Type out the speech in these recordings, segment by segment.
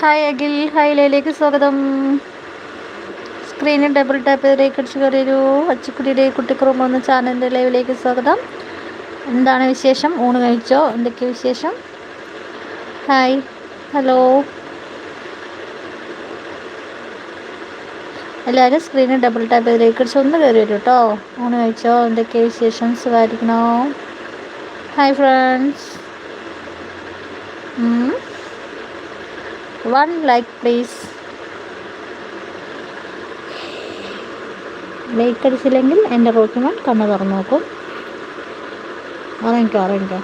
Hi Akhil hi ലയിലേക്ക് സ്വാഗതം. സ്ക്രീനിൽ double tap ചെയ്തേക്ക് അടിച്ച് കയറിയൊരു അച്ചുക്കുടിയുടെ കുട്ടിക്കുറുമ്പ് എന്ന ചാനലിന്റെ ലൈവിലേക്ക് സ്വാഗതം. എന്താണ് വിശേഷം? ഊണ് കഴിച്ചോ? എന്തൊക്കെ വിശേഷം? Hi hello. എല്ലാവരും സ്ക്രീനിൽ ഡബിൾ ടാപ്പ് ചെയ്തേക്ക് അടിച്ച് ഒന്ന് കയറി വരും കേട്ടോ ഊണ് കഴിച്ചോ? എന്തൊക്കെ വിശേഷം? സുഖമായിരിക്കണോ? Hi friends one like please. Like അടിച്ചില്ലെങ്കിൽ എന്റെ റോക്കിമാൻ കണ്ണ് തുറന്നു നോക്കും. അറിയിക്കോ അറിയിക്കോ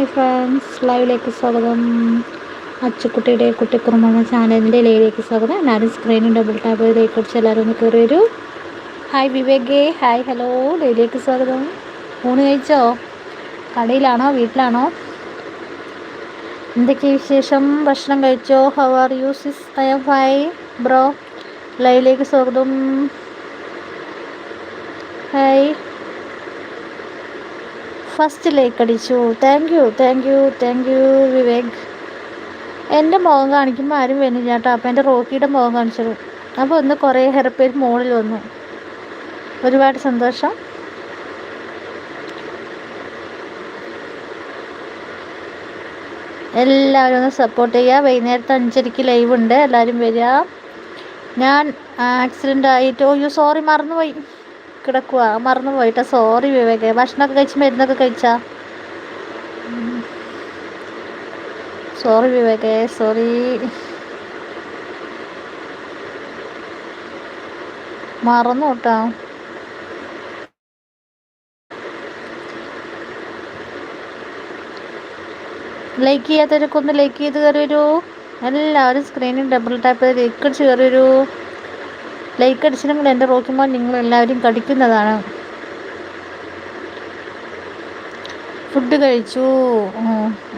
ഹായ് ഫ്രണ്ട്സ് ലൈവിലേക്ക് സ്വാഗതം. അച്ചുക്കുട്ടിയുടെ കുട്ടിക്കുറുമ്പ് ചാനലിന്റെ ലൈവിലേക്ക് സ്വാഗതം. എല്ലാവരും സ്ക്രീനും ഡബിൾ ടാപ്പ് ചെയ്ത് അടിച്ച് എല്ലാവരും ഒന്ന് കയറി വരൂ ഹായ് വിവേകേ. ഹായ് ഹലോ ലൈവിലേക്ക് സ്വാഗതം. ഊണ് കഴിച്ചോ? കടയിലാണോ? വീട്ടിലാണോ? എന്തൊക്കെ വിശേഷം? ഭക്ഷണം കഴിച്ചോ? How are you sis I am fine bro ലൈവിലേക്ക് സ്വാഗതം. ഹായ് ഫസ്റ്റ് ലൈക്ക് അടിച്ചു. Thank you thank you thank you Vivek എന്റെ മുഖം കാണിക്കുമ്പോൾ ആരും വരുന്നില്ല കേട്ടോ. അപ്പോൾ എന്റെ റോക്കിയുടെ മുഖം കാണിച്ചത്. അപ്പോൾ ഒന്ന് കുറേ ഹെറപ്പേര് മുകളിൽ വന്നു. ഒരുപാട് സന്തോഷം. എല്ലാവരും ഒന്ന് സപ്പോർട്ട് ചെയ്യുക. വൈകുന്നേരത്തെ അഞ്ചരയ്ക്ക് ലൈവ് ഉണ്ട്. എല്ലാവരും വരിക. ഞാൻ ആക്സിഡന്റ് ആയിട്ട് ഓയ്യോ സോറി മറന്നുപോയി. കിടക്കുക മറന്നു പോയിട്ടാ. സോറി വിവേക്. ഭക്ഷണമൊക്കെ കഴിച്ച് മരുന്നൊക്കെ കഴിച്ച? സോറി വിവേകേ. സോറി മറന്നു കേട്ടോ. ലൈക്ക് ചെയ്യാത്തവരൊക്കെ ഒന്ന് ലൈക്ക് ചെയ്ത് കയറി വരൂ എല്ലാവരും സ്ക്രീനിൽ ഡബിൾ ടാപ്പ് ചെയ്ത് ലൈക്ക് അടിച്ച് കയറി വരൂ ലൈക്ക് അടിച്ചില്ലെങ്കിൽ എന്റെ റോക്കിമോൻ നിങ്ങളെല്ലാവരും കടിക്കുന്നതാണ്. ഫുഡ് കഴിച്ചു.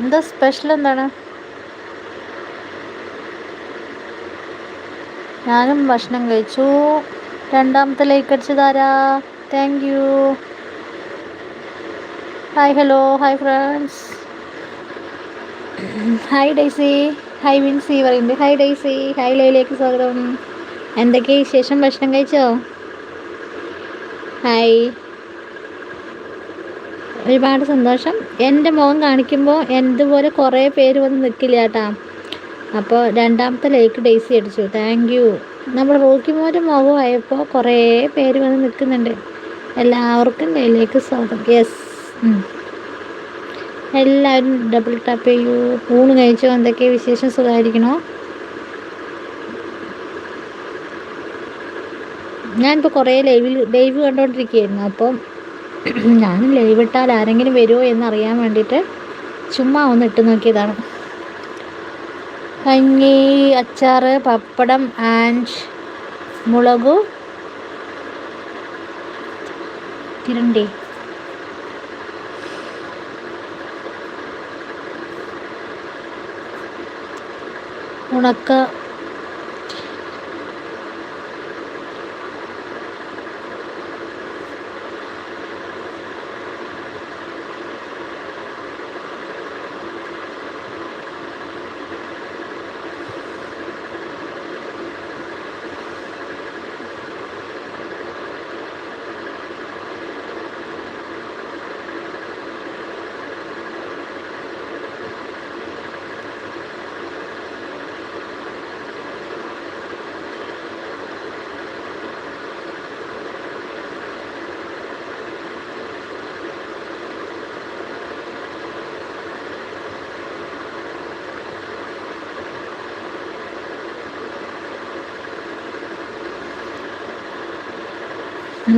എന്താ സ്പെഷ്യൽ എന്താണ്? ഞാനും ഭക്ഷണം കഴിച്ചു. രണ്ടാമത്തെ like അടിച്ചതാരാ? Thank you hi hello hi friends hi Daisy hi Vincy പറയുന്നുണ്ട് ഹായ് ഡൈസി ഹായ് ലൈലേക്ക് സ്വാഗതം. എന്തൊക്കെ വിശേഷം? ഭക്ഷണം കഴിച്ചോ? ഹായ്. ഒരുപാട് സന്തോഷം. എന്റെ മുഖം കാണിക്കുമ്പോൾ എന്തുപോലെ കുറേ പേര് വന്ന് നിൽക്കില്ല കേട്ടാ. അപ്പോൾ രണ്ടാമത്തെ ലൈക്ക് ഡേസി അടിച്ചു. താങ്ക് യു നമ്മൾ റോക്കിമോന്റെ മുഖമായപ്പോൾ കുറേ പേര് വന്ന് നിൽക്കുന്നുണ്ട്. എല്ലാവർക്കും ലൈലേക്ക് സ്വാഗതം. യെസ് എല്ലാവരും ഡബിൾ ടാപ്പ് ചെയ്യൂ. ഊണ് കഴിച്ചോ? എന്തൊക്കെ വിശേഷം? സുഖമായിരിക്കണോ? ഞാനിപ്പോൾ കുറേ ലൈവിൽ ലൈവ് കണ്ടുകൊണ്ടിരിക്കുകയായിരുന്നു അപ്പം ഞാൻ ലൈവ് ഇട്ടാൽ ആരെങ്കിലും വരുമോ എന്നറിയാൻ വേണ്ടിയിട്ട് ചുമ്മാ ഒന്ന് ഇട്ട് നോക്കിയതാണ്. കഞ്ഞി അച്ചാർ പപ്പടം ആൻഡ് മുളകു തിരണ്ടി. ഉണക്ക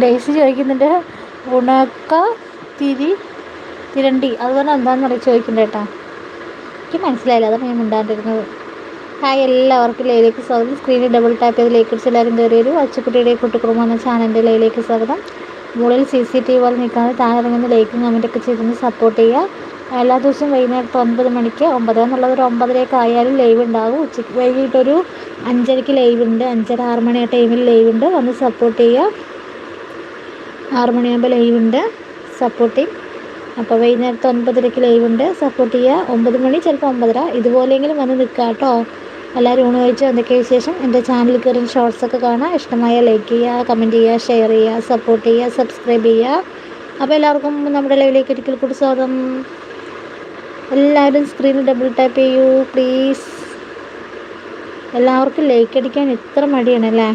ഡേസി ചോദിക്കുന്നുണ്ട്. ഉണക്ക തിരി തിരണ്ടി. അതുപോലെ എന്താണെന്ന് പറയും ചോദിക്കണ്ട കേട്ടോ. എനിക്ക് മനസ്സിലായില്ല. അതാണ് ഞാൻ മിണ്ടാണ്ടിരുന്നത്. ഹായ് എല്ലാവർക്കും ലൈലേക്ക് സ്വാഗതം. സ്ക്രീനിൽ ഡബിൾ ടാപ്പ് ചെയ്ത് ലൈക്ക് അടിച്ച് എല്ലാവരും കയറി വരും. അച്ചക്കുട്ടിയുടെ കുട്ടിക്കുറുമ്പ് എന്ന ചാനലിന്റെ ലൈലേക്ക് സ്വാഗതം. മുകളിൽ സി സി ടി വി പോലെ നിൽക്കാതെ താഴെ ലൈക്കും കമന്റൊക്കെ ചെയ്തൊന്ന് സപ്പോർട്ട് ചെയ്യുക. എല്ലാ ദിവസവും വൈകുന്നേരത്ത് ഒൻപത് മണിക്ക് ഒമ്പത് എന്നുള്ളത് ഒരു ഒമ്പതരയൊക്കെ ആയാലും ലൈവ് ഉണ്ടാകും ഉച്ചയ്ക്ക് വൈകിട്ടൊരു അഞ്ചരയ്ക്ക് ലൈവ് ഉണ്ട്. അഞ്ചര ആറ് മണി ആ ടൈമിൽ ലൈവ് ഉണ്ട്. വന്ന് സപ്പോർട്ട് ചെയ്യുക. ആറ് മണിയാകുമ്പോൾ ലൈവ് ഉണ്ട് സപ്പോർട്ട് ചെയ്യും. അപ്പോൾ വൈകുന്നേരത്തെ ഒൻപതരയ്ക്ക് ലൈവ് ഉണ്ട് സപ്പോർട്ട് ചെയ്യുക. ഒമ്പത് മണി ചിലപ്പോൾ ഒമ്പതര ഇതുപോലെയെങ്കിലും വന്ന് നിൽക്കുക കേട്ടോ. എല്ലാവരും ഊണ് കഴിച്ച്? എന്തൊക്കെ വിശേഷം? എന്റെ ചാനൽ കയറി ഷോർട്സൊക്കെ കാണാം ഇഷ്ടമായ ലൈക്ക് ചെയ്യുക കമന്റ് ചെയ്യുക ഷെയർ ചെയ്യുക സപ്പോർട്ട് ചെയ്യുക സബ്സ്ക്രൈബ് ചെയ്യുക. അപ്പോൾ എല്ലാവർക്കും നമ്മുടെ ലൈവിലേക്ക് ഒരിക്കൽ കൂടി സ്വാഗതം. എല്ലാവരും സ്ക്രീനിൽ ഡബിൾ ടാപ്പ് ചെയ്യൂ പ്ലീസ് എല്ലാവർക്കും ലൈക്ക് അടിക്കാൻ ഇത്ര മടിയാണല്ലേ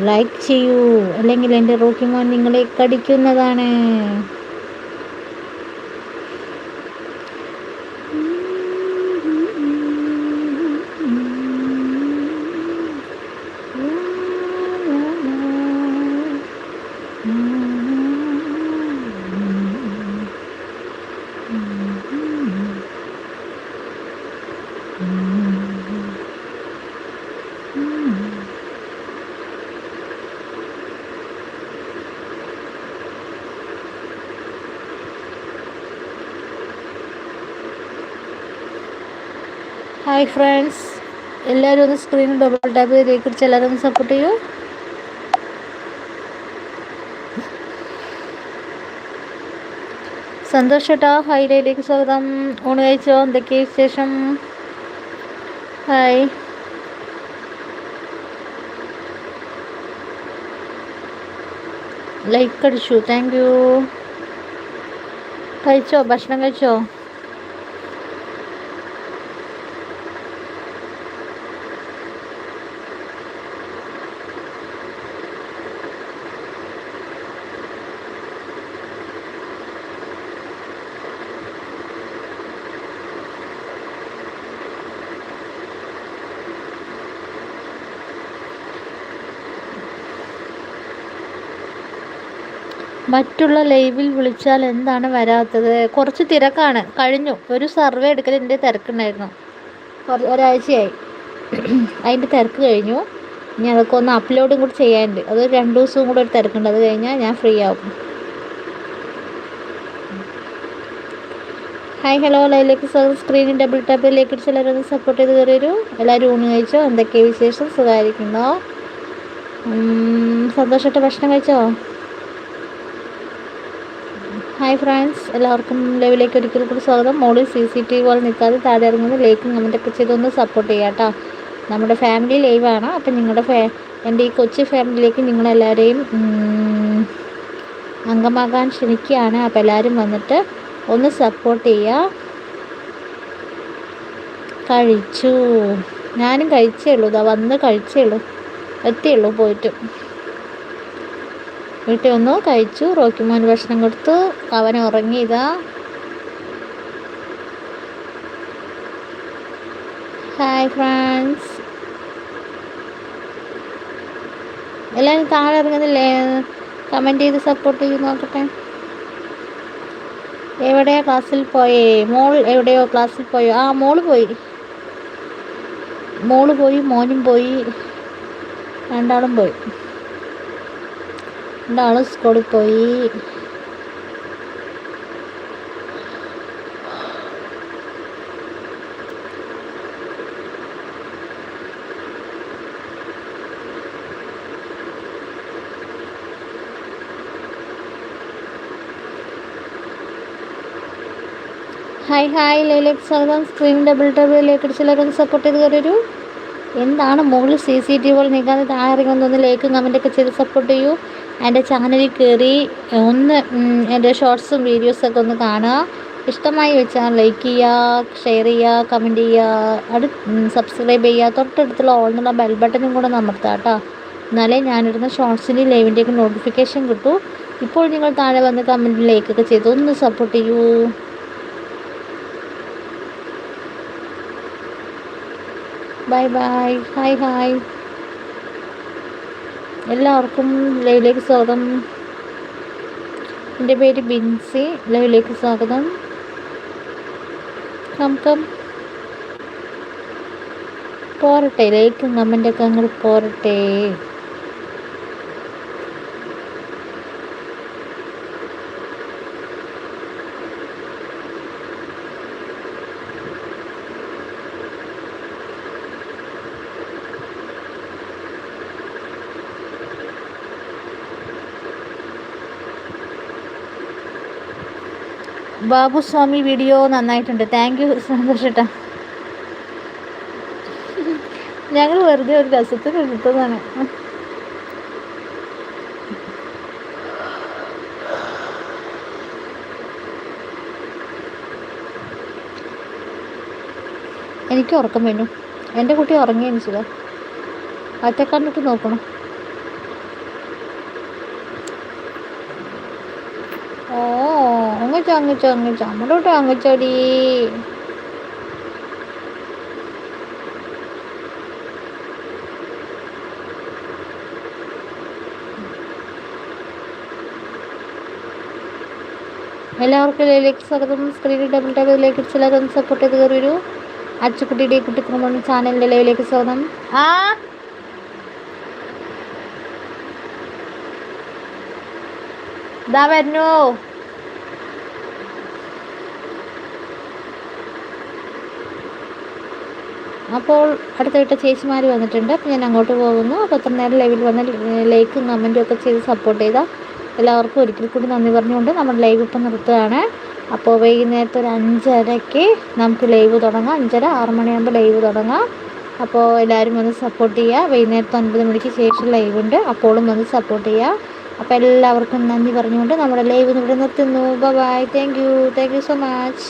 ലൈക്ക് ചെയ്യൂ. അല്ലെങ്കിൽ എന്റെ റോക്കി മോൻ നിങ്ങളെ കടിക്കുന്നതാണ്. ഹായ് ഫ്രണ്ട്സ് എല്ലാവരും ഒന്ന് സ്ക്രീൻ ഡബിൾ ടാപ്പ് ചെയ്ത് കുറിച്ച് എല്ലാവരും ഒന്ന് സപ്പോർട്ട് ചെയ്യൂ. സന്തോഷ് ഹായ് ഡേയിലേക്ക് സ്വാഗതം. ഊണ് കഴിച്ചോ? എന്തൊക്കെ വിശേഷം? ഹായ് ലൈക്ക് അടിച്ചു. താങ്ക് യു കഴിച്ചോ? ഭക്ഷണം കഴിച്ചോ? മറ്റുള്ള ലൈവിൽ വിളിച്ചാൽ എന്താണ് വരാത്തത്? കുറച്ച് തിരക്കാണ്. കഴിഞ്ഞു. ഒരു സർവേ എടുക്കൽ എന്റെ തിരക്കുണ്ടായിരുന്നു. ഒരാഴ്ചയായി. അതിന്റെ തിരക്ക് കഴിഞ്ഞു. ഇനി അതൊക്കെ ഒന്ന് അപ്ലോഡും കൂടി ചെയ്യാനുണ്ട്. അത് രണ്ട് ദിവസവും കൂടെ ഒരു തിരക്കുണ്ട്. അത് കഴിഞ്ഞാൽ ഞാൻ ഫ്രീ ആവും. ഹായ് ഹലോ ലൈലേക്ക് സ്ക്രീനിൽ ഡബിൾ ടാപ്പിലേക്ക് എല്ലാവരും ഒന്ന് സപ്പോർട്ട് ചെയ്ത് കയറി വരൂ എല്ലാവരും ഊണ് കഴിച്ചോ? എന്തൊക്കെയാണ് വിശേഷം? സുഖമായിരിക്കുന്നോ? സന്തോഷമായിട്ട് ഭക്ഷണം കഴിച്ചോ? ഹായ് ഫ്രണ്ട്സ് എല്ലാവർക്കും ലൈവിലേക്ക് ഒരിക്കൽ കൂടി സ്വാഗതം. മോളിൽ സി സി ടി വി പോലെ നിൽക്കാതെ താഴെ ഇറങ്ങുന്ന ലൈക്കും കമന്റൊക്കെ ചെയ്തൊന്ന് സപ്പോർട്ട് ചെയ്യാം കേട്ടോ. നമ്മുടെ ഫാമിലി ലൈവാണ് അപ്പം നിങ്ങളുടെ ഫാ എന്റെ ഈ കൊച്ചു ഫാമിലിയിലേക്ക് നിങ്ങളെല്ലാവരെയും അംഗമാകാൻ ക്ഷണിക്കുകയാണ് അപ്പോൾ എല്ലാവരും വന്നിട്ട് ഒന്ന് സപ്പോർട്ട് ചെയ്യുക കഴിച്ചു. ഞാനും കഴിച്ചേ ഉള്ളൂ. ഇതാ വന്ന് കഴിച്ചേ ഉള്ളൂ. എത്തിയുള്ളൂ പോയിട്ട്. വീട്ടിൽ വന്നു കഴിച്ചു റോക്കിമോൻ ഭക്ഷണം കൊടുത്തു അവൻ ഉറങ്ങി ഇതാ. ഹായ് ഫ്രണ്ട്സ് എല്ലാവരും താഴെ ഇറങ്ങുന്നില്ലേ കമന്റ് ചെയ്ത് സപ്പോർട്ട് ചെയ്ത് നോക്കട്ടെ. എവിടെയാ ക്ലാസ്സിൽ പോയേ? മോൾ എവിടെയോ ക്ലാസ്സിൽ പോയോ? ആ മോൾ പോയി. മോൾ പോയി മോനും പോയി. രണ്ടാളും പോയി. രണ്ടാളും സ്കൂളിൽ പോയി. ഹായ് ഹായ് ലൈലേക്ക് സ്വാഗതം സ്ക്രീൻ ഡബിൾ ടബിളിലേക്ക് അടിച്ചെല്ലാവരും സപ്പോർട്ട് ചെയ്ത് കയറി എന്താണ് മുകളിൽ സി സി ടി വി നിൽക്കാതെ താഴെ ഇറങ്ങി വന്നൊന്ന് ലൈക്കും കമന്റൊക്കെ ചെയ്ത് സപ്പോർട്ട് ചെയ്യൂ. എന്റെ ചാനലിൽ കയറി ഒന്ന് എന്റെ ഷോർട്സും വീഡിയോസൊക്കെ ഒന്ന് കാണുക. ഇഷ്ടമായി വെച്ചാൽ ലൈക്ക് ചെയ്യുക ഷെയർ ചെയ്യുക കമന്റ് ചെയ്യുക. അടു സബ്സ്ക്രൈബ് ചെയ്യുക. തൊട്ടടുത്തുള്ള ഓൾന്നുള്ള ബെൽ ബട്ടനും കൂടെ നമർത്താം കേട്ടോ എന്നാലേ ഞാനിടുന്ന ഷോർട്സിന്റെ ലൈവിന്റെയൊക്കെ നോട്ടിഫിക്കേഷൻ കിട്ടൂ. ഇപ്പോൾ നിങ്ങൾ താഴെ വന്ന് കമന്റ് ലൈക്കൊക്കെ ചെയ്ത് ഒന്ന് സപ്പോർട്ട് ചെയ്യൂ. ബൈ ബൈ ഹായ് ഹായ് എല്ലാവർക്കും ലൈവിലേക്ക് സ്വാഗതം. എന്റെ പേര് ബിൻസി. ലൈവിലേക്ക് സ്വാഗതം. നമുക്ക് പോരട്ടെ ലൈക്കും കമന്റൊക്കെ അങ്ങോട്ട് പോരട്ടെ. ബാബു സ്വാമി വീഡിയോ നന്നായിട്ടുണ്ട്. താങ്ക് യു സന്തോഷേട്ടാ. ഞങ്ങൾ വെറുതെ ഒരു രസത്തിന് എടുത്തതാണ് എനിക്ക് ഉറക്കം വേണു എന്റെ കുട്ടി ഉറങ്ങിയെന്ന് എനിച്ചതാ ഒറ്റക്കണ്ണിട്ട് നോക്കണം? അങ്ങച്ചോ അങ്ങോട്ട് അങ്ങോട്ട് അമ്മടോട്ടോ അങ്ങച്ചോടി എല്ലാവർക്കും ലൈലേക്ക് സ്വാഗതം. സ്ക്രീനിൽ ഡബിൾ ടാപ്പ് ലൈക്ക് എല്ലാവരും സപ്പോർട്ട് ചെയ്ത് കയറി വരൂ അച്ചുക്കുട്ടിയുടെ കുടുംബം ചാനലിന്റെ ലൈവിലേക്ക് സ്വാഗതം. ആ? ഇതാ വരുന്നു. അപ്പോൾ അടുത്ത ചേച്ചിമാർ വന്നിട്ടുണ്ട്. അപ്പോൾ ഞാൻ അങ്ങോട്ട് പോകുന്നു. അപ്പോൾ അത്ര നേരം ലൈവിൽ വന്ന് ലൈക്കും കമന്റും ഒക്കെ ചെയ്ത് സപ്പോർട്ട് ചെയ്താൽ എല്ലാവർക്കും ഒരിക്കൽ കൂടി നന്ദി പറഞ്ഞുകൊണ്ട് നമ്മൾ ലൈവ് ഇപ്പം നിർത്തുകയാണ്. അപ്പോൾ വൈകുന്നേരത്തെ ഒരു അഞ്ചരയ്ക്ക് നമുക്ക് ലൈവ് തുടങ്ങാം. അഞ്ചര ആറ് മണിയാകുമ്പോൾ ലൈവ് തുടങ്ങാം. അപ്പോൾ എല്ലാവരും വന്ന് സപ്പോർട്ട് ചെയ്യുക. വൈകുന്നേരത്തെ ഒൻപത് മണിക്ക് ശേഷം ലൈവ് ഉണ്ട്. അപ്പോഴും വന്ന് സപ്പോർട്ട് ചെയ്യുക. അപ്പോൾ എല്ലാവർക്കും നന്ദി പറഞ്ഞുകൊണ്ട് നമ്മുടെ ലൈവ് ഇവിടെ നിർത്തുന്നു. Bye thank you thank you so much